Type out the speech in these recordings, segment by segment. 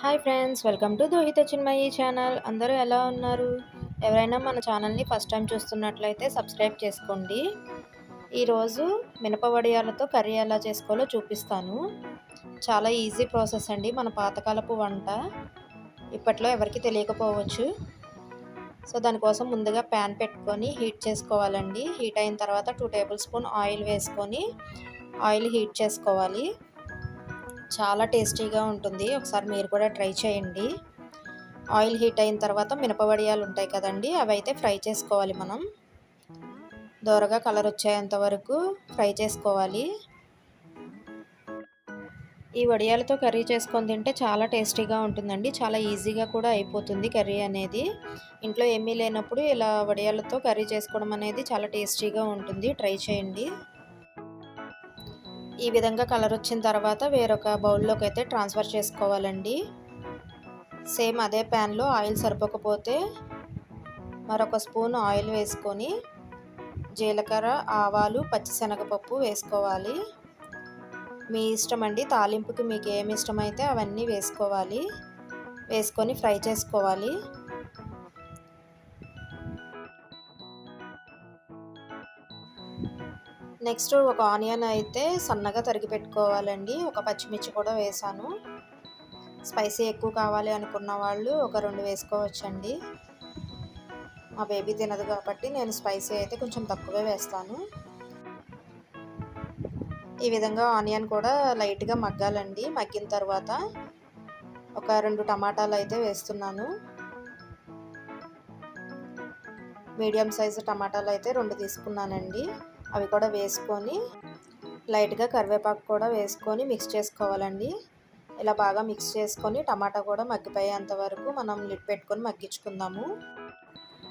Hi friends welcome to Dohitha Chinmayi channel. అందరూ ఎలా ఉన్నారు? ఎవరైనా మన ఛానల్ని ఫస్ట్ టైం చూస్తున్నట్లయితే సబ్స్క్రైబ్ చేసుకోండి. ఈరోజు మినపవడియాలతో కర్రీ ఎలా చేసుకోవాలో చూపిస్తాను. చాలా ఈజీ ప్రాసెస్ అండి మన పాతకాలపు వంట. ఇప్పట్లో ఎవరికి తెలియకపోవచ్చు. సో దానికోసం ముందుగా ప్యాన్ పెట్టుకొని హీట్ చేసుకోవాలండి. హీట్ అయిన తర్వాత టూ టేబుల్ స్పూన్ ఆయిల్ వేసుకొని ఆయిల్ హీట్ చేసుకోవాలి. చాలా టేస్టీగా ఉంటుంది. ఒకసారి మీరు కూడా ట్రై చేయండి. ఆయిల్ హీట్ అయిన తర్వాత మినపవడియాలు ఉంటాయి కదండి అవి అయితే ఫ్రై చేసుకోవాలి మనం. దోరగా కలర్ వచ్చేంత వరకు ఫ్రై చేసుకోవాలి. ఈ వడియాలతో కర్రీ చేసుకొని తింటే చాలా టేస్టీగా ఉంటుందండి. చాలా ఈజీగా కూడా అయిపోతుంది కర్రీ అనేది. ఇంట్లో ఏమీ లేనప్పుడు ఇలా వడియాలతో కర్రీ చేసుకోవడం అనేది చాలా టేస్టీగా ఉంటుంది. ట్రై చేయండి. ఈ విధంగా కలర్ వచ్చిన తర్వాత వేరొక బౌల్లోకి అయితే ట్రాన్స్ఫర్ చేసుకోవాలండి. సేమ్ అదే ప్యాన్లో ఆయిల్ సరిపోకపోతే మరొక స్పూన్ ఆయిల్ వేసుకొని జీలకర్ర ఆవాలు పచ్చిశనగపప్పు వేసుకోవాలి. మీ ఇష్టం అండి తాలింపుకి మీకు ఏమి ఇష్టమైతే అవన్నీ వేసుకోవాలి. వేసుకొని ఫ్రై చేసుకోవాలి. నెక్స్ట్ ఒక ఆనియన్ అయితే సన్నగా తరిగి పెట్టుకోవాలండి. ఒక పచ్చిమిర్చి కూడా వేసాను. స్పైసీ ఎక్కువ కావాలి అనుకున్న వాళ్ళు ఒక రెండు వేసుకోవచ్చండి. మా బేబీ తినదు కాబట్టి నేను స్పైసీ అయితే కొంచెం తక్కువే వేస్తాను. ఈ విధంగా ఆనియన్ కూడా లైట్గా మగ్గాలండి. మగ్గిన తర్వాత ఒక రెండు టమాటాలు అయితే వేస్తున్నాను. మీడియం సైజు టమాటాలు అయితే రెండు తీసుకున్నానండి. అవి కూడా వేసుకొని లైట్గా కరివేపాకు కూడా వేసుకొని మిక్స్ చేసుకోవాలండి. ఇలా బాగా మిక్స్ చేసుకొని టమాటా కూడా మగ్గిపోయేంత వరకు మనం లిడ్ పెట్టుకొని మగ్గించుకుందాము.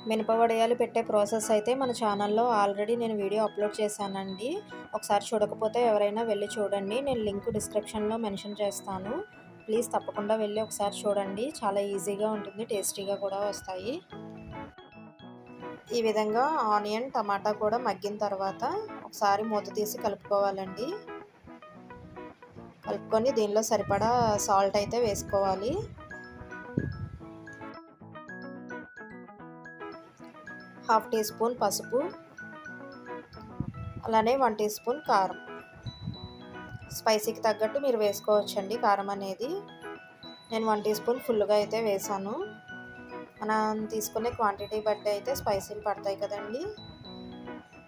మినపవడియాలు పెట్టే ప్రాసెస్ అయితే మన ఛానల్లో ఆల్రెడీ నేను వీడియో అప్లోడ్ చేశానండి. ఒకసారి చూడకపోతే ఎవరైనా వెళ్ళి చూడండి. నేను లింక్ డిస్క్రిప్షన్లో మెన్షన్ చేస్తాను. ప్లీజ్ తప్పకుండా వెళ్ళి ఒకసారి చూడండి. చాలా ఈజీగా ఉంటుంది టేస్టీగా కూడా వస్తాయి. ఈ విధంగా ఆనియన్ టమాటా కూడా మగ్గిన తర్వాత ఒకసారి మూత తీసి కలుపుకోవాలండి. కలుపుకొని దీనిలో సరిపడా సాల్ట్ అయితే వేసుకోవాలి. హాఫ్ టీ స్పూన్ పసుపు అలానే వన్ టీ స్పూన్ కారం. స్పైసీకి తగ్గట్టు మీరు వేసుకోవచ్చండి కారం అనేది. నేను వన్ టీ స్పూన్ ఫుల్గా అయితే వేసాను. మనం తీసుకునే క్వాంటిటీ బట్టి అయితే స్పైసీలు పడతాయి కదండి.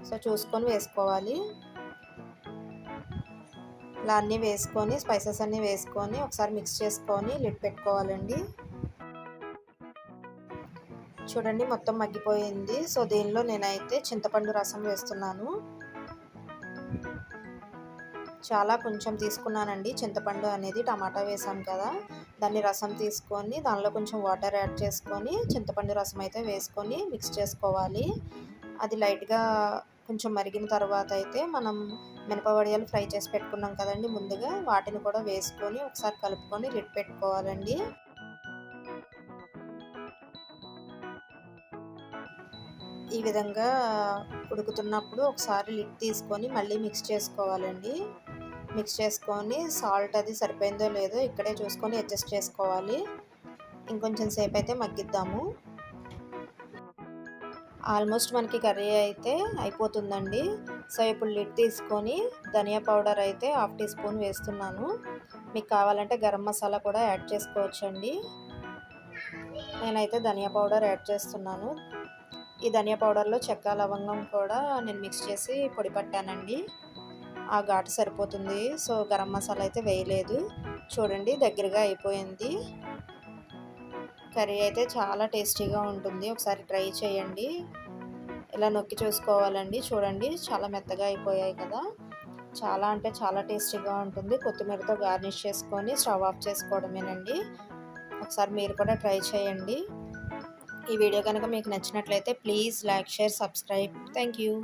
సో చూసుకొని వేసుకోవాలి. ఇలా అన్నీ వేసుకొని స్పైసెస్ అన్నీ వేసుకొని ఒకసారి మిక్స్ చేసుకొని లిడ్ పెట్టుకోవాలండి. చూడండి మొత్తం మగ్గిపోయింది. సో దీనిలో నేనైతే చింతపండు రసం వేస్తున్నాను. చాలా కొంచెం తీసుకున్నానండి. చింతపండు అనేది టమాటా వేసాం కదా. దాన్ని రసం తీసుకొని దానిలో కొంచెం వాటర్ యాడ్ చేసుకొని చింతపండు రసం అయితే వేసుకొని మిక్స్ చేసుకోవాలి. అది లైట్గా కొంచెం మరిగిన తర్వాత అయితే మనం మినపవడియాలు ఫ్రై చేసి పెట్టుకున్నాం కదండి ముందుగా. వాటిని కూడా వేసుకొని ఒకసారి కలుపుకొని లిడ్ పెట్టుకోవాలండి. ఈ విధంగా ఉడుకుతున్నప్పుడు ఒకసారి లిడ్ తీసుకొని మళ్ళీ మిక్స్ చేసుకోవాలండి. మిక్స్ చేసుకొని సాల్ట్ అది సరిపోయిందో లేదో ఇక్కడే చూసుకొని అడ్జస్ట్ చేసుకోవాలి. ఇంకొంచెం సేపు అయితే మగ్గిద్దాము. ఆల్మోస్ట్ మనకి కర్రీ అయితే అయిపోతుందండి. సో ఇప్పుడు లిడ్ తీసుకొని ధనియా పౌడర్ అయితే హాఫ్ టీ స్పూన్ వేస్తున్నాను. మీకు కావాలంటే గరం మసాలా కూడా యాడ్ చేసుకోవచ్చండి. నేనైతే ధనియా పౌడర్ యాడ్ చేస్తున్నాను. ఈ ధనియా పౌడర్లో చెక్క లవంగం కూడా నేను మిక్స్ చేసి పొడి పట్టానండి. ఆ ఘాటు సరిపోతుంది. సో గరం మసాలా అయితే వేయలేదు. చూడండి దగ్గరగా అయిపోయింది. కర్రీ అయితే చాలా టేస్టీగా ఉంటుంది. ఒకసారి ట్రై చేయండి. ఇలా నొక్కి చూసుకోవాలండి. చూడండి చాలా మెత్తగా అయిపోయాయి కదా. చాలా అంటే చాలా టేస్టీగా ఉంటుంది. కొత్తిమీరతో గార్నిష్ చేసుకొని స్టవ్ ఆఫ్ చేసుకోవడమేనండి. ఒకసారి మీరు కూడా ట్రై చేయండి. ఈ వీడియో కనుక మీకు నచ్చినట్లయితే please like share subscribe. Thank you.